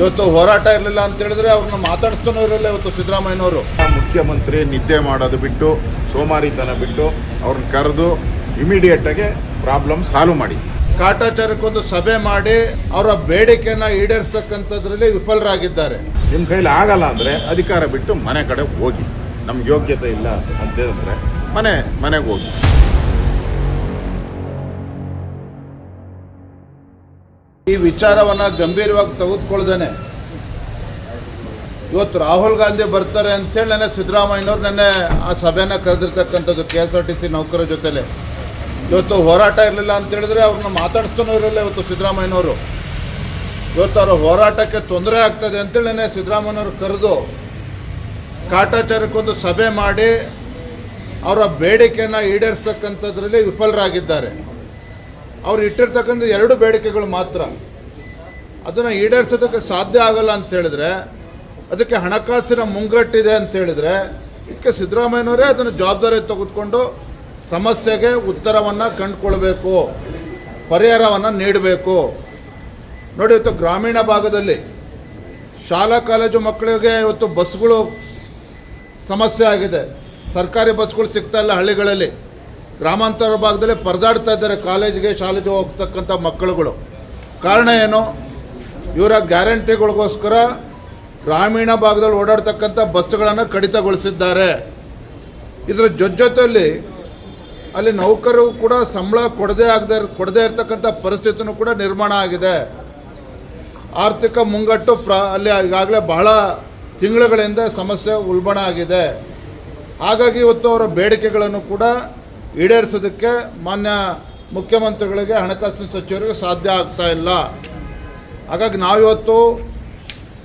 ಇವತ್ತು ಹೋರಾಟ ಇರಲಿಲ್ಲ ಅಂತ ಹೇಳಿದ್ರೆ ಅವ್ರನ್ನ ಮಾತಾಡಿಸ್ತಾನೂ ಇರಲಿಲ್ಲ ಇವತ್ತು ಸಿದ್ದರಾಮಯ್ಯನವರು. ಮುಖ್ಯಮಂತ್ರಿ ನಿದ್ದೆ ಮಾಡೋದು ಬಿಟ್ಟು ಸೋಮಾರಿತನ ಬಿಟ್ಟು ಅವ್ರನ್ನ ಕರೆದು ಇಮಿಡಿಯೇಟ್ ಆಗಿ ಪ್ರಾಬ್ಲಮ್ ಸಾಲ್ವ್ ಮಾಡಿ. ಕಾಟಾಚಾರಕ್ಕೊಂದು ಸಭೆ ಮಾಡಿ ಅವರ ಬೇಡಿಕೆಯನ್ನ ಈಡೇರಿಸ್ತಕ್ಕಂಥದ್ರಲ್ಲಿ ವಿಫಲರಾಗಿದ್ದಾರೆ. ನಿಮ್ಮ ಕೈಲಿ ಆಗಲ್ಲ ಅಂದ್ರೆ ಅಧಿಕಾರ ಬಿಟ್ಟು ಮನೆ ಕಡೆ ಹೋಗಿ. ನಮ್ಗೆ ಯೋಗ್ಯತೆ ಇಲ್ಲ ಅಂತಂದ್ರೆ ಮನೆ ಮನೆಗೆ ಹೋಗಿ. ಈ ವಿಚಾರವನ್ನ ಗಂಭೀರವಾಗಿ ತೆಗೆದುಕೊಳ್ದೇನೆ. ಇವತ್ತು ರಾಹುಲ್ ಗಾಂಧಿ ಬರ್ತಾರೆ ಅಂತೇಳಿ ನೆನೆ ಸಿದ್ದರಾಮಯ್ಯನವ್ರು ನೆನ್ನೆ ಆ ಸಭೆನ ಕರೆದಿರ್ತಕ್ಕಂಥದ್ದು K S R T C ನೌಕರ ಜೊತೆಲೆ. ಇವತ್ತು ಹೋರಾಟ ಇರಲಿಲ್ಲ ಅಂತ ಹೇಳಿದ್ರೆ ಅವ್ರನ್ನ ಮಾತಾಡಿಸ್ತಾನೂ ಇರಲಿಲ್ಲ ಇವತ್ತು ಸಿದ್ದರಾಮಯ್ಯನವರು. ಇವತ್ತು ಅವರ ಹೋರಾಟಕ್ಕೆ ತೊಂದರೆ ಆಗ್ತದೆ ಅಂತೇಳಿ ನೆನೆ ಸಿದ್ದರಾಮಯ್ಯನವರು ಕರೆದು ಕಾಟಾಚಾರಕ್ಕೊಂದು ಸಭೆ ಮಾಡಿ ಅವರ ಬೇಡಿಕೆಯನ್ನು ಈಡೇರಿಸ್ತಕ್ಕಂಥದ್ರಲ್ಲಿ ವಿಫಲರಾಗಿದ್ದಾರೆ. ಅವ್ರು ಇಟ್ಟಿರ್ತಕ್ಕಂಥ ಎರಡು ಬೇಡಿಕೆಗಳು ಮಾತ್ರ. ಅದನ್ನು ಈಡೇರಿಸೋದಕ್ಕೆ ಸಾಧ್ಯ ಆಗಲ್ಲ ಅಂತ ಹೇಳಿದ್ರೆ, ಅದಕ್ಕೆ ಹಣಕಾಸಿನ ಮುಂಗಟ್ಟಿದೆ ಅಂತ ಹೇಳಿದ್ರೆ, ಇದಕ್ಕೆ ಸಿದ್ದರಾಮಯ್ಯನವರೇ ಅದನ್ನು ಜವಾಬ್ದಾರಿ ತೆಗೆದುಕೊಂಡು ಸಮಸ್ಯೆಗೆ ಉತ್ತರವನ್ನು ಕಂಡುಕೊಳ್ಬೇಕು, ಪರಿಹಾರವನ್ನು ನೀಡಬೇಕು. ನೋಡಿ, ಇವತ್ತು ಗ್ರಾಮೀಣ ಭಾಗದಲ್ಲಿ ಶಾಲಾ ಕಾಲೇಜು ಮಕ್ಕಳಿಗೆ ಇವತ್ತು ಬಸ್ಗಳು ಸಮಸ್ಯೆ ಆಗಿದೆ. ಸರ್ಕಾರಿ ಬಸ್ಗಳು ಸಿಗ್ತಾ ಇಲ್ಲ ಹಳ್ಳಿಗಳಲ್ಲಿ. ಗ್ರಾಮಾಂತರ ಭಾಗದಲ್ಲಿ ಪರದಾಡ್ತಾ ಇದ್ದಾರೆ ಕಾಲೇಜಿಗೆ, ಶಾಲೆಗೆ ಹೋಗ್ತಕ್ಕಂಥ ಮಕ್ಕಳುಗಳು. ಕಾರಣ ಏನು? ಇವರ ಗ್ಯಾರಂಟಿಗಳಿಗೋಸ್ಕರ ಗ್ರಾಮೀಣ ಭಾಗದಲ್ಲಿ ಓಡಾಡ್ತಕ್ಕಂಥ ಬಸ್ಗಳನ್ನು ಕಡಿತಗೊಳಿಸಿದ್ದಾರೆ. ಇದರ ಜೊತೆಯಲ್ಲಿ ಅಲ್ಲಿ ನೌಕರರು ಕೂಡ ಸಂಬಳ ಕೊಡದೇ ಆಗದೆ ಕೊಡದೇ ಇರತಕ್ಕಂಥ ಪರಿಸ್ಥಿತಿನೂ ಕೂಡ ನಿರ್ಮಾಣ ಆಗಿದೆ. ಆರ್ಥಿಕ ಮುಂಗಟ್ಟು ಪ್ರ, ಅಲ್ಲಿ ಈಗಾಗಲೇ ಬಹಳ ತಿಂಗಳುಗಳಿಂದ ಸಮಸ್ಯೆ ಉಲ್ಬಣ ಆಗಿದೆ. ಹಾಗಾಗಿ ಇವತ್ತು ಅವರ ಬೇಡಿಕೆಗಳನ್ನು ಕೂಡ ಈಡೇರಿಸೋದಕ್ಕೆ ಮಾನ್ಯ ಮುಖ್ಯಮಂತ್ರಿಗಳಿಗೆ ಹಣಕಾಸಿನ ಸಚಿವರಿಗೆ ಸಾಧ್ಯ ಆಗ್ತಾ ಇಲ್ಲ. ಹಾಗಾಗಿ ನಾವಿವತ್ತು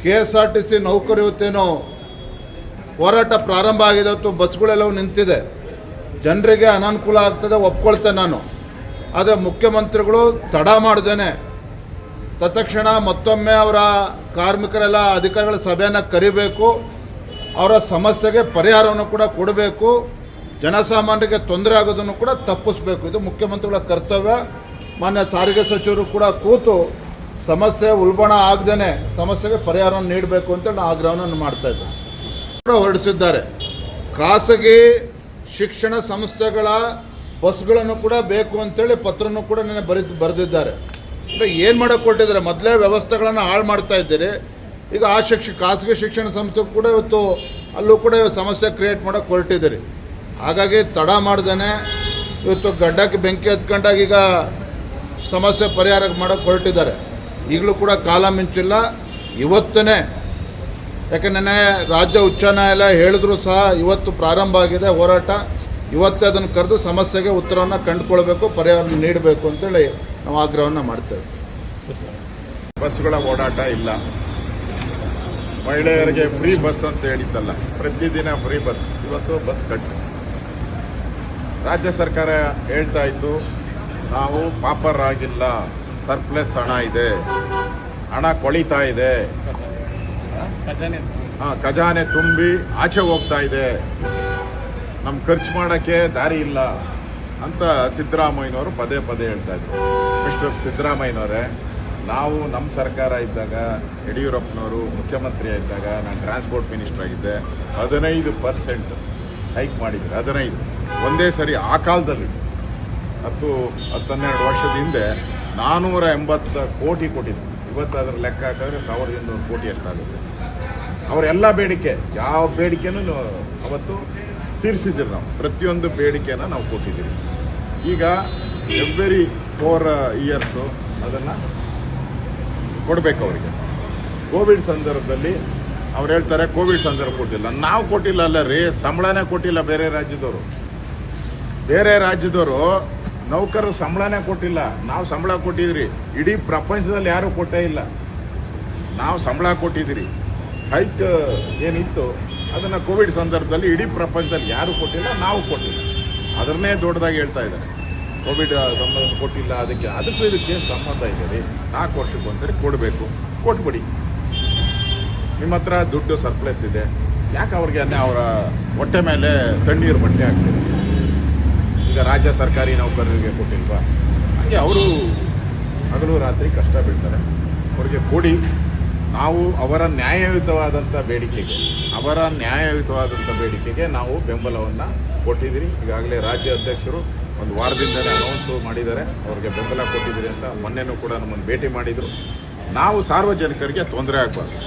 K S R T C ನೌಕರು ಇವತ್ತೇನು ಹೋರಾಟ ಪ್ರಾರಂಭ ಆಗಿದೆ. ಅಥವಾ ಬಸ್ಗಳೆಲ್ಲವೂ ನಿಂತಿದೆ. ಜನರಿಗೆ ಅನಾನುಕೂಲ ಆಗ್ತದೆ, ಒಪ್ಕೊಳ್ತೇನೆ ನಾನು. ಆದರೆ ಮುಖ್ಯಮಂತ್ರಿಗಳು ತಡ ಮಾಡ್ದೇನೆ. ತತ್ಕ್ಷಣ ಮತ್ತೊಮ್ಮೆ ಅವರ ಕಾರ್ಮಿಕರೆಲ್ಲ ಅಧಿಕಾರಿಗಳ ಸಭೆಯನ್ನು ಕರಿಬೇಕು. ಅವರ ಸಮಸ್ಯೆಗೆ ಪರಿಹಾರವನ್ನು ಕೂಡ ಕೊಡಬೇಕು. ಜನಸಾಮಾನ್ಯರಿಗೆ ತೊಂದರೆ ಆಗೋದನ್ನು ಕೂಡ ತಪ್ಪಿಸ್ಬೇಕು. ಇದು ಮುಖ್ಯಮಂತ್ರಿಗಳ ಕರ್ತವ್ಯ. ಮಾನ್ಯ ಸಾರಿಗೆ ಸಚಿವರು ಕೂಡ ಕೂತು ಸಮಸ್ಯೆ ಉಲ್ಬಣ ಆಗದೇ ಸಮಸ್ಯೆಗೆ ಪರಿಹಾರವನ್ನು ನೀಡಬೇಕು ಅಂತ ನಾನು ಆಗ್ರಹವನ್ನು ಮಾಡ್ತಾ ಇದ್ದೇನೆ ಕೂಡ ಹೊರಡಿಸಿದ್ದಾರೆ. ಖಾಸಗಿ ಶಿಕ್ಷಣ ಸಂಸ್ಥೆಗಳ ಬಸ್ಗಳನ್ನು ಕೂಡ ಬೇಕು ಅಂತೇಳಿ ಪತ್ರನೂ ಕೂಡ ನೆನೆ ಬರೆದು, ಬರೆದಿದ್ದಾರೆ. ಏನು ಮಾಡೋಕ್ಕೆ ಕೊಟ್ಟಿದ್ದಾರೆ ಮೊದಲೇ ವ್ಯವಸ್ಥೆಗಳನ್ನು ಹಾಳು ಮಾಡ್ತಾ ಇದ್ದೀರಿ. ಈಗ ಆ ಶಿಕ್ಷ, ಖಾಸಗಿ ಶಿಕ್ಷಣ ಸಂಸ್ಥೆ ಕೂಡ ಇವತ್ತು ಅಲ್ಲೂ ಕೂಡ ಸಮಸ್ಯೆ ಕ್ರಿಯೇಟ್ ಮಾಡೋಕ್ಕೆ ಹೊರಟಿದ್ದೀರಿ. ಹಾಗಾಗಿ ತಡ ಮಾಡ್ದೇ ಇವತ್ತು ಗಡ್ಡಕ್ಕೆ ಬೆಂಕಿ ಹತ್ಕೊಂಡಾಗ ಈಗ ಸಮಸ್ಯೆ ಪರಿಹಾರ ಮಾಡೋಕ್ಕೆ ಹೊರಟಿದ್ದಾರೆ. ಈಗಲೂ ಕೂಡ ಕಾಲ ಮಿಂಚಿಲ್ಲ. ಇವತ್ತೇ ಯಾಕೆಂದರೆ ರಾಜ್ಯ ಉಚ್ಚ ನ್ಯಾಯಾಲಯ ಹೇಳಿದ್ರು ಸಹ ಇವತ್ತು ಪ್ರಾರಂಭ ಆಗಿದೆ ಹೋರಾಟ. ಇವತ್ತೇ ಅದನ್ನು ಕರೆದು ಸಮಸ್ಯೆಗೆ ಉತ್ತರವನ್ನು ಕಂಡುಕೊಳ್ಬೇಕು ಪರಿಹಾರ ನೀಡಬೇಕು ಅಂತೇಳಿ ನಾವು ಆಗ್ರಹವನ್ನು ಮಾಡ್ತೇವೆ. ಬಸ್ಗಳ ಓಡಾಟ ಇಲ್ಲ. ಮಹಿಳೆಯರಿಗೆ ಫ್ರೀ ಬಸ್ ಅಂತ ಹೇಳಿದ್ದಲ್ಲ. ಪ್ರತಿದಿನ ಫ್ರೀ ಬಸ್ ಇವತ್ತು ಬಸ್ ಕಟ್. ರಾಜ್ಯ ಸರ್ಕಾರ ಹೇಳ್ತಾ ಇತ್ತು ನಾವು ಪಾಪರ್ ಆಗಿಲ್ಲ ಸರ್ಪ್ಲಸ್ ಹಣ ಇದೆ, ಹಣ ಕೊಳಿತಾ ಇದೆ. ಹಾ, ಖಜಾನೆ ತುಂಬಿ ಆಚೆ ಹೋಗ್ತಾ ಇದೆ. ನಮ್ ಖರ್ಚು ಮಾಡಕ್ಕೆ ದಾರಿ ಇಲ್ಲ ಅಂತ ಸಿದ್ದರಾಮಯ್ಯನವರು ಪದೇ ಪದೇ ಹೇಳ್ತಾ ಇದ್ರು. ಮಿಸ್ಟರ್ ಸಿದ್ದರಾಮಯ್ಯನವರೇ, ನಾವು ನಮ್ಮ ಸರ್ಕಾರ ಇದ್ದಾಗ, ಯಡಿಯೂರಪ್ಪನವರು ಮುಖ್ಯಮಂತ್ರಿ ಇದ್ದಾಗ ನಾನು ಟ್ರಾನ್ಸ್ಪೋರ್ಟ್ ಮಿನಿಸ್ಟರ್ ಆಗಿದ್ದೆ, ಹದಿನೈದು ಪರ್ಸೆಂಟ್ ಹೈಕ್ ಮಾಡಿದ್ರು, ಹದಿನೈದು. ಒಂದೇ ಸರಿ ಆ ಕಾಲದಲ್ಲಿ. ಹತ್ತು ಹತ್ತನ್ನೆರಡು ವರ್ಷದ ಹಿಂದೆ ನಾನ್ನೂರ ಎಂಬತ್ತು ಕೋಟಿ ಕೊಟ್ಟಿದ್ರು ಇವತ್ತು ಅದರ ಲೆಕ್ಕ ಹಾಕಿದ್ರೆ ಸಾವಿರದ ಇನ್ನೂರು ಕೋಟಿ ಅಷ್ಟಾಗುತ್ತೆ. ಅವರೆಲ್ಲ ಬೇಡಿಕೆ, ಯಾವ ಬೇಡಿಕೆನೂ ಅವತ್ತು ತೀರಿಸಿದ್ದೀವಿ ನಾವು. ಪ್ರತಿಯೊಂದು ಬೇಡಿಕೆನ ನಾವು ಕೊಟ್ಟಿದ್ದೀವಿ. ಈಗ ಎವ್ರಿ ಫೋರ್ ಇಯರ್ಸು ಅದನ್ನು ಕೊಡಬೇಕು ಅವರಿಗೆ. ಕೋವಿಡ್ ಸಂದರ್ಭದಲ್ಲಿ ಅವ್ರು ಹೇಳ್ತಾರೆ, ಕೋವಿಡ್ ಸಂದರ್ಭ ಕೊಟ್ಟಿಲ್ಲ. ನಾವು ಕೊಟ್ಟಿಲ್ಲ ಅಲ್ಲ ರೀ, ಸಂಬಳನೇ ಕೊಟ್ಟಿಲ್ಲ ಬೇರೆ ರಾಜ್ಯದವರು. ಬೇರೆ ರಾಜ್ಯದವರು ನೌಕರರು ಸಂಬಳನೇ ಕೊಟ್ಟಿಲ್ಲ. ನಾವು ಸಂಬಳ ಕೊಟ್ಟಿದ್ರಿ. ಇಡೀ ಪ್ರಪಂಚದಲ್ಲಿ ಯಾರೂ ಕೊಟ್ಟೇ ಇಲ್ಲ. ನಾವು ಸಂಬಳ ಕೊಟ್ಟಿದ್ರಿ. ಹೈಕ್, ಏನಿತ್ತು, ಅದನ್ನು ಕೋವಿಡ್ ಸಂದರ್ಭದಲ್ಲಿ ಇಡೀ ಪ್ರಪಂಚದಲ್ಲಿ ಯಾರೂ ಕೊಟ್ಟಿಲ್ಲ, ನಾವು ಕೊಟ್ಟಿಲ್ಲ. ಅದನ್ನೇ ದೊಡ್ಡದಾಗಿ ಹೇಳ್ತಾ ಇದ್ದಾರೆ. ಕೋವಿಡ್ ಸಂಬಂಧ ಕೊಟ್ಟಿಲ್ಲ, ಅದಕ್ಕೆ ಅದಕ್ಕೂ ಇದಕ್ಕೆ ಸಂಬಂಧ ಇದೆ ರೀ. ನಾಲ್ಕು ವರ್ಷಕ್ಕೊಂದ್ಸರಿ ಕೊಡಬೇಕು. ಕೊಟ್ಬಿಡಿ. ನಿಮ್ಮ ಹತ್ರ ದುಡ್ಡು ಸರ್ಪ್ಲೆಸ್ ಇದೆ. ಯಾಕೆ ಅವ್ರಿಗೆ ಅವರ ಹೊಟ್ಟೆ ಮೇಲೆ ತಣ್ಣೀರು ಬಟ್ಟೆ ಹಾಕ್ತೀರಿ? ಈಗ ರಾಜ್ಯ ಸರ್ಕಾರಿ ನೌಕರರಿಗೆ ಕೊಟ್ಟಿಲ್ವಾ? ಹಾಗೆ ಅವರು ಹಗಲು ರಾತ್ರಿ ಕಷ್ಟ ಬೀಳ್ತಾರೆ. ಅವರಿಗೆ ಕೊಡಿ ನಾವು ಅವರ ನ್ಯಾಯಯುತವಾದಂಥ ಬೇಡಿಕೆಗೆ, ಅವರ ನ್ಯಾಯಯುತವಾದಂಥ ಬೇಡಿಕೆಗೆ ನಾವು ಬೆಂಬಲವನ್ನು ಕೊಟ್ಟಿದ್ದೀರಿ. ಈಗಾಗಲೇ ರಾಜ್ಯ ಅಧ್ಯಕ್ಷರು ಒಂದು ವಾರದಿಂದಲೇ ಅನೌನ್ಸು ಮಾಡಿದ್ದಾರೆ. ಅವ್ರಿಗೆ ಬೆಂಬಲ ಕೊಟ್ಟಿದ್ದೀರಿ ಅಂತ ಮೊನ್ನೆನೂ ಕೂಡ ನಮ್ಮನ್ನು ಭೇಟಿ ಮಾಡಿದರು. ನಾವು ಸಾರ್ವಜನಿಕರಿಗೆ ತೊಂದರೆ ಆಗಬಾರ್ದು.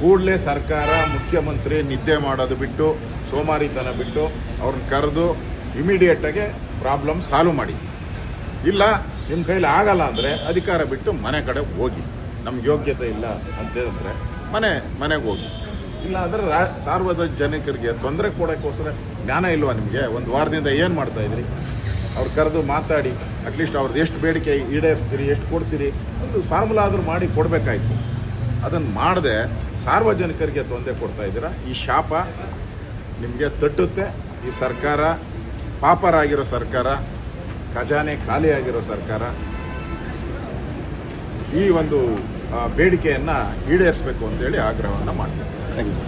ಕೂಡಲೇ ಸರ್ಕಾರ, ಮುಖ್ಯಮಂತ್ರಿ ನಿದ್ದೆ ಮಾಡೋದು ಬಿಟ್ಟು, ಸೋಮಾರಿತನ ಬಿಟ್ಟು ಅವ್ರನ್ನ ಕರೆದು ಇಮಿಡಿಯೇಟಾಗಿ ಪ್ರಾಬ್ಲಮ್ ಸಾಲ್ವ್ ಮಾಡಿ. ಇಲ್ಲ ನಿಮ್ಮ ಕೈಲಿ ಆಗಲ್ಲ ಅಂದರೆ ಅಧಿಕಾರ ಬಿಟ್ಟು ಮನೆ ಕಡೆ ಹೋಗಿ. ನಮ್ಗೆ ಯೋಗ್ಯತೆ ಇಲ್ಲ ಅಂತಂದರೆ ಮನೆ, ಮನೆಗೆ ಹೋಗಿ. ಇಲ್ಲ ಅಂದರೆ ರಾ, ಸಾರ್ವಜನಿಕರಿಗೆ ತೊಂದರೆ ಕೊಡೋಕ್ಕೋಸ್ಕರ ಜ್ಞಾನ ಇಲ್ವಾ ನಿಮಗೆ? ಒಂದು ವಾರದಿಂದ ಏನು ಮಾಡ್ತಾ ಇದ್ರಿ? ಅವ್ರು ಕರೆದು ಮಾತಾಡಿ ಅಟ್ಲೀಸ್ಟ್ ಅವ್ರದ್ದು ಎಷ್ಟು ಬೇಡಿಕೆ ಈಡೇರಿಸ್ತೀರಿ, ಎಷ್ಟು ಕೊಡ್ತೀರಿ? ಒಂದು ಫಾರ್ಮುಲಾ ಆದರೂ ಮಾಡಿ ಕೊಡಬೇಕಾಯ್ತು. ಅದನ್ನು ಮಾಡದೆ ಸಾರ್ವಜನಿಕರಿಗೆ ತೊಂದರೆ ಕೊಡ್ತಾ ಇದ್ದೀರಾ? ಈ ಶಾಪ ನಿಮಗೆ ತಟ್ಟುತ್ತೆ, ಈ ಸರ್ಕಾರ ಪಾಪರಾಗಿರೋ ಸರ್ಕಾರ ಖಜಾನೆ ಖಾಲಿಯಾಗಿರೋ ಸರ್ಕಾರ ಈ ಒಂದು ಬೇಡಿಕೆಯನ್ನು ಈಡೇರಿಸಬೇಕು ಅಂತೇಳಿ ಆಗ್ರಹವನ್ನು ಮಾಡ್ತೀನಿ. Thank you.